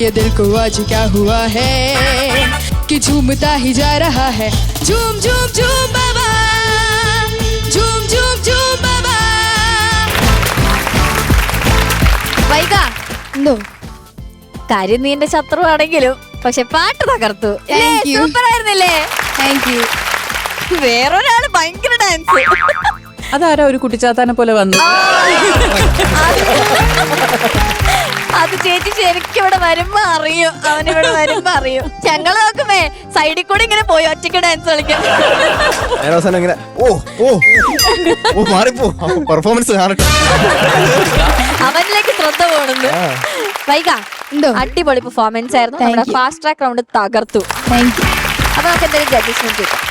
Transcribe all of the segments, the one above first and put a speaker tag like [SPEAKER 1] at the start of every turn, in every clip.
[SPEAKER 1] ये दिल को आज क्या हुआ है कि झूमता ही जा रहा है झूम झूम झूम बाबा झूम झूम झूम बाबा
[SPEAKER 2] വൈക
[SPEAKER 3] എന്തോ
[SPEAKER 2] കാര്യം നീ എന്റെ ശത്രുവാണെങ്കിലും പക്ഷെ പാട്ട് തകർത്തു
[SPEAKER 3] Thank you.
[SPEAKER 2] സൂപ്പർ ആയിരുന്നില്ലേ
[SPEAKER 3] താങ്ക് യു
[SPEAKER 2] വേറൊരാള് ഭയങ്കര ഡാൻസ്
[SPEAKER 4] അതാരാ ഒരു കുട്ടിച്ചാത്താനെ പോലെ വന്നു
[SPEAKER 2] അത് ചേച്ചി ശരിക്കും ഇവിടെ വരുമ്പോ അറിയും. അവനിവിടെ വരുമ്പോ അറിയും. ഞങ്ങൾ നോക്കുമേ സൈഡിൽ കൂടെ ഇങ്ങനെ പോയി ഒറ്റയ്ക്ക് ഡാൻസ് കളിക്കാം
[SPEAKER 5] ഞാൻ അവസാനം ഇങ്ങനെ ഓ ഓ ഓ മാറിപ്പോ. പെർഫോമൻസ് കാണട്ടെ.
[SPEAKER 2] അവനിലേക്ക് ശ്രദ്ധ പോണെന്ന്. വൈക
[SPEAKER 3] എന്തോ?
[SPEAKER 2] അടിപൊളി പെർഫോമൻസ് ആയിരുന്നു.
[SPEAKER 3] Thank
[SPEAKER 2] നമ്മുടെ
[SPEAKER 3] you.
[SPEAKER 2] ഫാസ്റ്റ് ട്രാക്ക് റൗണ്ട് തകർത്തു.
[SPEAKER 3] താങ്ക് യു
[SPEAKER 2] അപ്പൊ നമുക്ക് എന്തെങ്കിലും ജഡ്ജസ്മെന്റ് കിട്ടാം.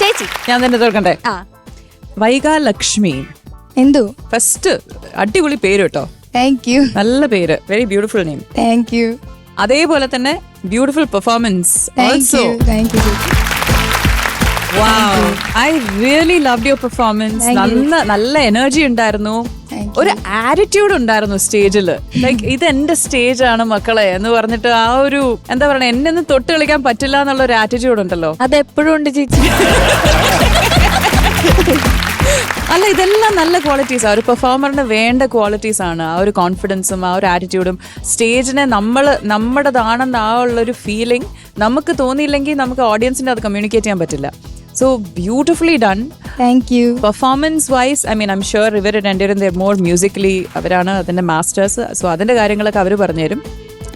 [SPEAKER 2] ചേച്ചി?
[SPEAKER 4] ഞാൻ തന്നെ തോൽക്കണ്ടേ?
[SPEAKER 2] ആ.
[SPEAKER 4] എന്തു ലക്ഷ്മി
[SPEAKER 3] എന്തോ?
[SPEAKER 4] ഫസ്റ്റ് അടിപൊളി പേര് കേട്ടോ.
[SPEAKER 3] താങ്ക് യു
[SPEAKER 4] നല്ല പേര്. Very beautiful name
[SPEAKER 3] thank you
[SPEAKER 4] അതേപോലെ തന്നെ beautiful
[SPEAKER 3] performance also you
[SPEAKER 4] thank you I really love
[SPEAKER 3] your performance
[SPEAKER 4] നല്ല നല്ല എനർജി ഉണ്ടായിരുന്നു. ഒരു ആറ്റിറ്റ്യൂഡ് ഉണ്ടായിരുന്നു സ്റ്റേജിൽ ലൈക്ക് ഇത് എന്റെ സ്റ്റേജ് ആണ് മക്കളെ എന്ന് പറഞ്ഞിട്ട് ആ ഒരു എന്താ പറയുക എന്നെ ഒന്നും തൊട്ട് കളിക്കാൻ പറ്റില്ല എന്നുള്ള ഒരു ആറ്റിറ്റ്യൂഡ് ഉണ്ടല്ലോ.
[SPEAKER 2] അത് എപ്പോഴും ഉണ്ട് ചേച്ചി.
[SPEAKER 4] അല്ല ഇതെല്ലാം നല്ല ക്വാളിറ്റീസ് ആ. ഒരു പെർഫോമറിന് വേണ്ട ക്വാളിറ്റീസ് ആണ്. ആ ഒരു കോൺഫിഡൻസും ആ ഒരു ആറ്റിറ്റ്യൂഡും സ്റ്റേജിനെ നമ്മൾ നമ്മുടേതാണെന്ന് ആ ഉള്ളൊരു ഫീലിംഗ് നമുക്ക് തോന്നിയില്ലെങ്കിൽ നമുക്ക് ഓഡിയൻസിന്റെ അത് കമ്മ്യൂണിക്കേറ്റ് ചെയ്യാൻ പറ്റില്ല. So beautifully done
[SPEAKER 3] thank you
[SPEAKER 4] performance wise I mean I'm sure ഇവർ രണ്ടുപേരും ദർ മോർ മ്യൂസിക്കലി അവരാണ് അതിന്റെ മാസ്റ്റേഴ്സ് സോ അതിന്റെ കാര്യങ്ങളൊക്കെ അവർ പറഞ്ഞുതരും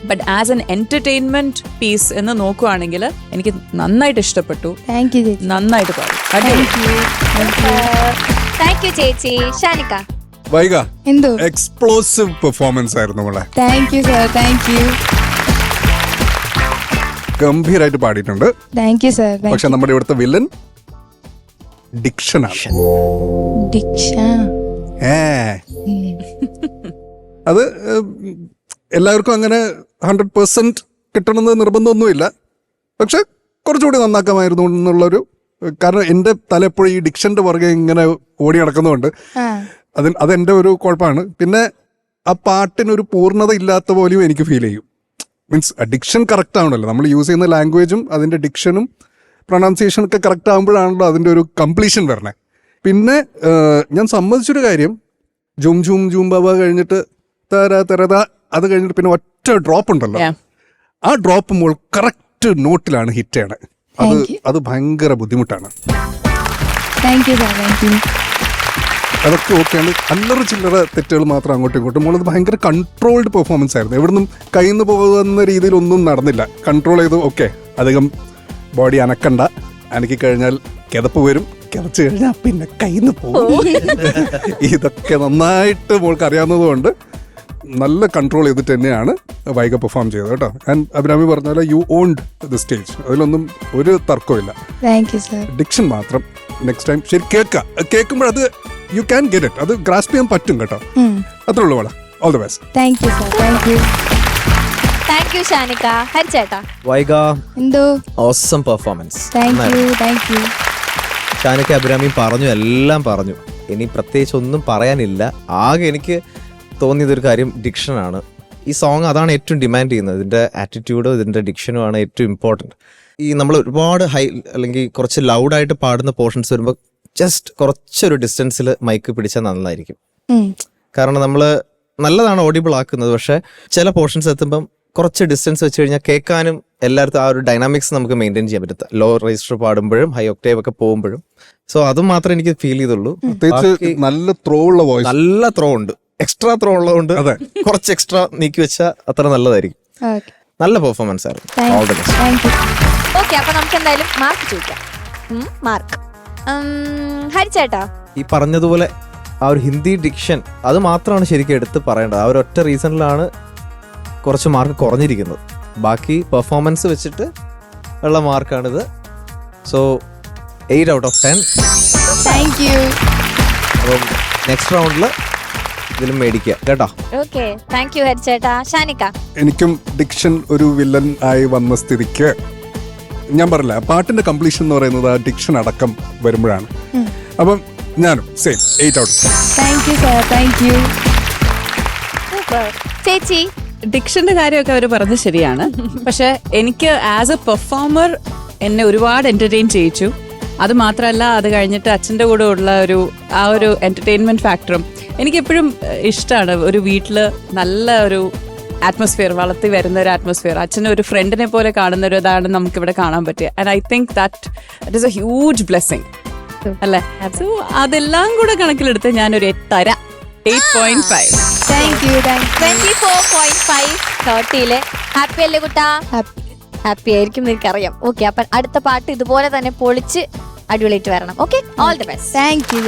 [SPEAKER 4] but as an entertainment piece എന്ന് നോക്കുവാണെങ്കിൽ എനിക്ക് നന്നായിട്ട് ഇഷ്ടപ്പെട്ടു.
[SPEAKER 3] താങ്ക് യു ചേച്ചി.
[SPEAKER 4] നന്നായിട്ട് പാടും.
[SPEAKER 2] താങ്ക് യു ചേച്ചി. ഷാനിക്ക.
[SPEAKER 6] വൈക
[SPEAKER 3] എന്തോ?
[SPEAKER 6] എക്സ്പ്ലോസീവ് പെർഫോമൻസ് ആയിരുന്നു മോളെ.
[SPEAKER 3] Thank you sir thank you
[SPEAKER 6] ഗംഭീരായിട്ട് പാടിയിട്ടുണ്ട്.
[SPEAKER 3] താങ്ക് യു സർ
[SPEAKER 6] പക്ഷെ നമ്മുടെ ഇവിടുത്തെ വില്ലൻ ഡിക്ഷനാണ്.
[SPEAKER 3] ഡിക്ഷ
[SPEAKER 6] ഏ. അത് എല്ലാവർക്കും അങ്ങനെ ഹൺഡ്രഡ് പെർസെന്റ് കിട്ടണമെന്ന് നിർബന്ധമൊന്നുമില്ല. പക്ഷെ കുറച്ചുകൂടി നന്നാക്കാമായിരുന്നു എന്നുള്ളൊരു കാരണം എന്റെ തല എപ്പോഴും ഈ ഡിക്ഷന്റെ പുറകെ ഇങ്ങനെ ഓടി നടക്കുന്നതുകൊണ്ട്
[SPEAKER 3] അത്
[SPEAKER 6] അതെന്റെ അതെന്റെ ഒരു കുഴപ്പമാണ്. പിന്നെ ആ പാട്ടിനൊരു പൂർണത ഇല്ലാത്ത പോലെയും എനിക്ക് ഫീൽ ചെയ്യും. മീൻസ് ഡിക്ഷൻ കറക്റ്റ് ആവണല്ലോ. നമ്മൾ യൂസ് ചെയ്യുന്ന ലാംഗ്വേജും അതിന്റെ ഡിക്ഷനും പ്രൊണൗൺസിയേഷൻ ഒക്കെ കറക്റ്റ് ആകുമ്പോഴാണല്ലോ അതിന്റെ ഒരു കംപ്ലീഷൻ വരണേ. പിന്നെ ഞാൻ സമ്മതിച്ചൊരു കാര്യം. ജും ജും ജും ബാബ കഴിഞ്ഞിട്ട് തര തരത അത് കഴിഞ്ഞിട്ട് പിന്നെ ഒറ്റ ഡ്രോപ്പ് ഉണ്ടല്ലോ. ആ ഡ്രോപ്പ് മോൾ കറക്റ്റ് നോട്ടിലാണ് ഹിറ്റ് ചെയ്യണേ. അത് അത് ഭയങ്കര ബുദ്ധിമുട്ടാണ്. അതൊക്കെ ഓക്കെയാണ് അല്ലറ ചില്ലറ തെറ്റുകൾ മാത്രം അങ്ങോട്ടും ഇങ്ങോട്ടും. മോളത് ഭയങ്കര കൺട്രോൾഡ് പെർഫോമൻസ് ആയിരുന്നു. എവിടുന്നും കയ്യിൽ നിന്ന് പോകുന്ന രീതിയിലൊന്നും നടന്നില്ല. കൺട്രോൾ ചെയ്തു ഓക്കെ അധികം ബോഡി അനക്കണ്ട. അനക്കി കഴിഞ്ഞാൽ കിതപ്പ് വരും. കിതച്ച് കഴിഞ്ഞാൽ പിന്നെ കയ്യിൽ നിന്ന് പോകും ഇതൊക്കെ നന്നായിട്ട് മോൾക്ക് അറിയാവുന്നതുകൊണ്ട് നല്ല കൺട്രോൾ ചെയ്തിട്ട് തന്നെയാണ് വൈക പെർഫോം ചെയ്തത് കേട്ടോ. ആൻഡ് അഭിരാമി പറഞ്ഞ പോലെ യു ഓൺഡ് ദ സ്റ്റേജ് അതിലൊന്നും ഒരു തർക്കമില്ല
[SPEAKER 3] താങ്ക് യു സർ
[SPEAKER 6] ഡിക്ഷൻ മാത്രം. നെക്സ്റ്റ് ടൈം ശരി കേൾക്കുക കേൾക്കുമ്പോൾ അത് യു ക്യാൻ ഗെറ്റ് ഇറ്റ് അത് ഗ്രാസ്പ് ചെയ്യാൻ പറ്റും കേട്ടോ. അത്രേ ഉള്ളൂ വേണം all the best
[SPEAKER 3] thank you sir thank you
[SPEAKER 2] thank you Shanika ഹരിച്ചേട്ടാ.
[SPEAKER 5] Vaiga
[SPEAKER 3] എന്തോ?
[SPEAKER 5] Awesome performance
[SPEAKER 3] thank you thank you
[SPEAKER 5] Shanika Abhirami പറഞ്ഞു എല്ലാം പറഞ്ഞു. ഇനി പ്രത്യേകിച്ച് ഒന്നും പറയാനില്ല. ആകെ എനിക്ക് തോന്നിയതൊരു കാര്യം ഡിക്ഷനാണ്. ഈ സോങ് അതാണ് ഏറ്റവും ഡിമാൻഡ് ചെയ്യുന്നത്. ഇതിന്റെ ആറ്റിറ്റ്യൂഡും ഇതിന്റെ ഡിക്ഷനും ആണ് ഏറ്റവും ഇമ്പോർട്ടന്റ് ഈ നമ്മൾ ഒരുപാട് ഹൈ അല്ലെങ്കിൽ കുറച്ച് ലൗഡായിട്ട് പാടുന്ന പോർഷൻസ് വരുമ്പോൾ ജസ്റ്റ് കുറച്ചൊരു ഡിസ്റ്റൻസിൽ മൈക്ക് പിടിച്ചാൽ നന്നായിരിക്കും. കാരണം നമ്മൾ നല്ലതാണ് ഓഡിബിൾ ആക്കുന്നത്. പക്ഷേ ചില പോർഷൻസ് എത്തുമ്പം കുറച്ച് ഡിസ്റ്റൻസ് വെച്ച് കഴിഞ്ഞാൽ കേൾക്കാനും എല്ലായിടത്തും ആ ഒരു ഡൈനാമിക്സ് നമുക്ക് മെയിന്റെയിൻ ചെയ്യാൻ പറ്റത്ത ലോ രജിസ്റ്റർ പാടുമ്പോഴും ഹൈ ഒക്ടേവ് ഒക്കെ പോകുമ്പോഴും. സോ അതും മാത്രമേ എനിക്ക് ഫീൽ ചെയ്തുള്ളൂ.
[SPEAKER 6] പ്രത്യേകിച്ച് നല്ല ത്രോ ഉള്ള വോയിസ്
[SPEAKER 5] നല്ല ത്രോ ഉണ്ട്. എക്സ്ട്രാ ത്രോ ഉള്ളതുകൊണ്ട്
[SPEAKER 6] അതെ.
[SPEAKER 5] കുറച്ച് എക്സ്ട്രാ നീക്കി വെച്ചാൽ അത്ര നല്ലതായിരിക്കും.
[SPEAKER 3] ഓക്കെ
[SPEAKER 5] നല്ല പെർഫോമൻസ് ആയിരുന്നു.
[SPEAKER 2] ഓക്കെ അപ്പൊ നമുക്ക് എന്തായാലും മാർക്ക് ചോദിക്കാം മാർക്ക് ഹരിച്ചേട്ടാ.
[SPEAKER 5] ഈ പറഞ്ഞതുപോലെ ആ ഒരു ഹിന്ദി ഡിക്ഷൻ അത് മാത്രമാണ് ശരിക്കും എടുത്ത് പറയേണ്ടത്. ആ ഒരു ഒറ്റ റീസണിലാണ് കുറച്ച് മാർക്ക് കുറഞ്ഞിരിക്കുന്നത്. ബാക്കി പെർഫോമൻസ് വെച്ചിട്ട് ഉള്ള മാർക്കാണിത് so eight out of ten
[SPEAKER 3] thank you
[SPEAKER 5] അപ്പം നെക്സ്റ്റ് റൗണ്ടിൽ ഇതിലും മേടിക്കുക. കേട്ടോ?
[SPEAKER 2] ഓക്കെ താങ്ക് യു ഹരിച്ചേട്ടാ. ഷാനിക്ക.
[SPEAKER 6] എനിക്കും ഡിക്ഷൻ ഒരു വില്ലൻ ആയി വന്ന സ്ഥിതിക്ക് ഞാൻ പറഞ്ഞില്ല പാട്ടിന്റെ കംപ്ലീഷൻ എന്ന് പറയുന്നത് ആ ഡിക്ഷൻ അടക്കം വരുമ്പോഴാണ്. അപ്പം ഞാനും same eight
[SPEAKER 3] out thank you sir thank
[SPEAKER 2] you ചേച്ചി?
[SPEAKER 4] ഡിക്ഷന്റെ കാര്യമൊക്കെ അവർ പറഞ്ഞത് ശരിയാണ്. പക്ഷെ എനിക്ക് ആസ് എ പെർഫോമർ എന്നെ ഒരുപാട് എന്റർടൈൻ ചെയ്യിച്ചു. അത് മാത്രമല്ല അത് കഴിഞ്ഞിട്ട് അച്ഛന്റെ കൂടെ ഉള്ള ഒരു ആ ഒരു എന്റർടൈൻമെന്റ് ഫാക്ടറും എനിക്ക് എപ്പോഴും ഇഷ്ടമാണ് ഒരു വീട്ടിൽ നല്ല ഒരു അറ്റ്മോസ്ഫിയർ വളർത്തി വരുന്ന ഒരു അറ്റ്മോസ്ഫിയർ അച്ഛനെ ഒരു ഫ്രണ്ടിനെ പോലെ കാണുന്ന ഒരു ഇതാണ് നമുക്ക് ഇവിടെ കാണാൻ പറ്റുക and I think that that is a huge blessing അല്ലേ? സോ അതെല്ലാം കൂടെ കണക്കിലെടുത്ത് ഞാനൊരു എട്ടര eight point five
[SPEAKER 3] thank you thank
[SPEAKER 2] twenty four point five തേർട്ടിയിൽ happy അല്ലേ കുട്ടാ?
[SPEAKER 3] ഹാപ്പി
[SPEAKER 2] ഹാപ്പി ആയിരിക്കും എനിക്കറിയാം. ഓക്കെ അപ്പൊ അടുത്ത പാട്ട് ഇതുപോലെ തന്നെ പൊളിച്ച് അടിപൊളിയായിട്ട് വരണം.
[SPEAKER 3] Okay all
[SPEAKER 7] the best thank you